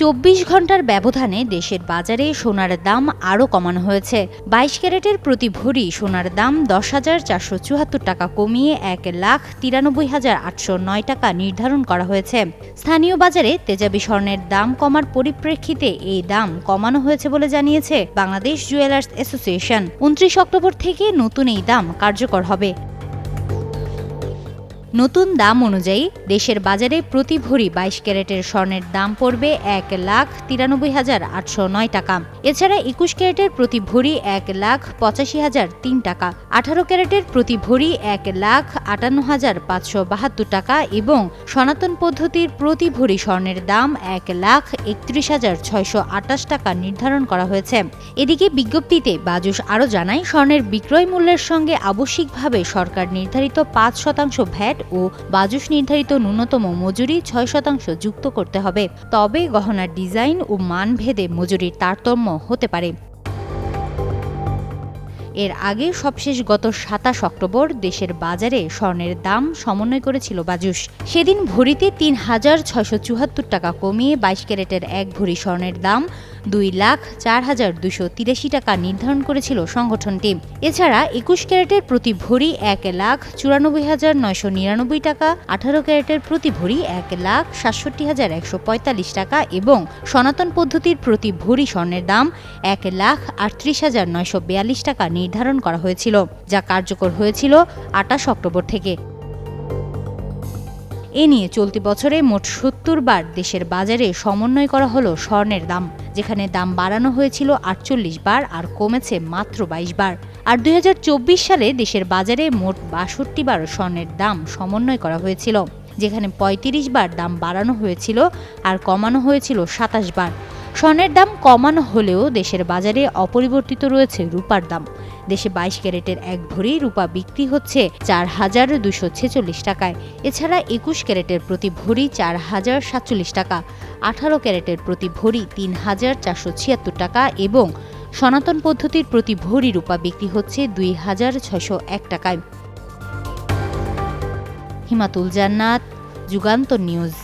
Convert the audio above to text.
চব্বিশ ঘণ্টার ব্যবধানে দেশের বাজারে সোনার দাম আরও কমানো হয়েছে। বাইশ ক্যারেটের প্রতি ভরি সোনার দাম দশ হাজার চারশো চুয়াত্তর টাকা কমিয়ে এক লাখ তিরানব্বই হাজার আটশো নয় টাকা নির্ধারণ করা হয়েছে। স্থানীয় বাজারে তেজাবি স্বর্ণের দাম কমার পরিপ্রেক্ষিতে এই দাম কমানো হয়েছে বলে জানিয়েছে বাংলাদেশ জুয়েলার্স অ্যাসোসিয়েশন। উনত্রিশ অক্টোবর থেকে নতুন এই দাম কার্যকর হবে। নতুন দাম অনুযায়ী দেশের বাজারে প্রতি ভরি বাইশ ক্যারেটের স্বর্ণের দাম পড়বে এক লাখ তিরানব্বই হাজার আটশো নয় টাকা। এছাড়া একুশ ক্যারেটের প্রতি ভরি এক লাখ পঁচাশি হাজার তিন টাকা, আঠারো ক্যারেটের প্রতি ভরি এক লাখ আটান্ন হাজার পাঁচশো বাহাত্তর টাকা এবং সনাতন পদ্ধতির প্রতি ভরি স্বর্ণের দাম এক লাখ একত্রিশ হাজার ছয়শো আটাশ টাকা নির্ধারণ করা হয়েছে। এদিকে বিজ্ঞপ্তিতে বাজুস আরও জানায়, স্বর্ণের বিক্রয় মূল্যের সঙ্গে আবশ্যিকভাবে সরকার নির্ধারিত পাঁচ শতাংশ ভ্যাট ও বাজুস নির্ধারিত ন্যূনতম মজুরি ছয় শতাংশ যুক্ত করতে হবে। তবে গহনার ডিজাইন ও মান ভেদে মজুরির তারতম্য হতে পারে। এর আগে সবশেষ গত সাতাশ অক্টোবর দেশের বাজারে স্বর্ণের দাম সমন্বয় করেছিল বাজুস। সেদিন ভরিতে তিন হাজার ছয়শো চুয়াত্তর টাকা কমিয়ে বাইশ ক্যারেটের এক ভরি স্বর্ণের দাম দুই লাখ চার হাজার দুশো তিরাশি টাকা নির্ধারণ করেছিল সংগঠনটি। এছাড়া একুশ ক্যারেটের প্রতি ভরি এক লাখ চুরানব্বই হাজার নয়শো নিরানব্বই টাকা, আঠারো ক্যারেটের প্রতি ভরি এক লাখ সাতষট্টি হাজার একশো পঁয়তাল্লিশ টাকা এবং সনাতন পদ্ধতির প্রতি ভরি স্বর্ণের দাম এক লাখ আটত্রিশ হাজার নয়শো বিয়াল্লিশ টাকা নির্ধারণ করা হয়েছিল, যা কার্যকর হয়েছিল আটাশ অক্টোবর থেকে। এ নিয়ে চলতি বছরে মোট সত্তর বার দেশের বাজারে সমন্বয় করা হলো স্বর্ণের দাম, যেখানে দাম বাড়ানো হয়েছিল আটচল্লিশ বার আর কমেছে মাত্র বাইশ বার। আর দুই হাজার চব্বিশ সালে দেশের বাজারে মোট বাষট্টি বার স্বর্ণের দাম সমন্বয় করা হয়েছিল, যেখানে ৩৫ বার দাম বাড়ানো হয়েছিল আর কমানো হয়েছিল সাতাশ বার। স্বর্ণের দাম কমানো হলেও দেশের বাজারে অপরিবর্তিত রয়েছে রূপার দাম। দেশে বাইশ ক্যারেটের এক ভরি রূপা বিক্রি হচ্ছে চার হাজার দুশো ছেচল্লিশ টাকায়। এছাড়া একুশ ক্যারেটের প্রতি ভরি চার হাজার সাতচল্লিশ টাকা, আঠারো ক্যারেটের প্রতি ভরি তিন হাজার চারশো ছিয়াত্তর টাকা এবং সনাতন পদ্ধতির প্রতি ভরি রূপা বিক্রি হচ্ছে দুই হাজার ছয়শো এক টাকায়। হিমাতুল জান্নাত, যুগান্তর নিউজ।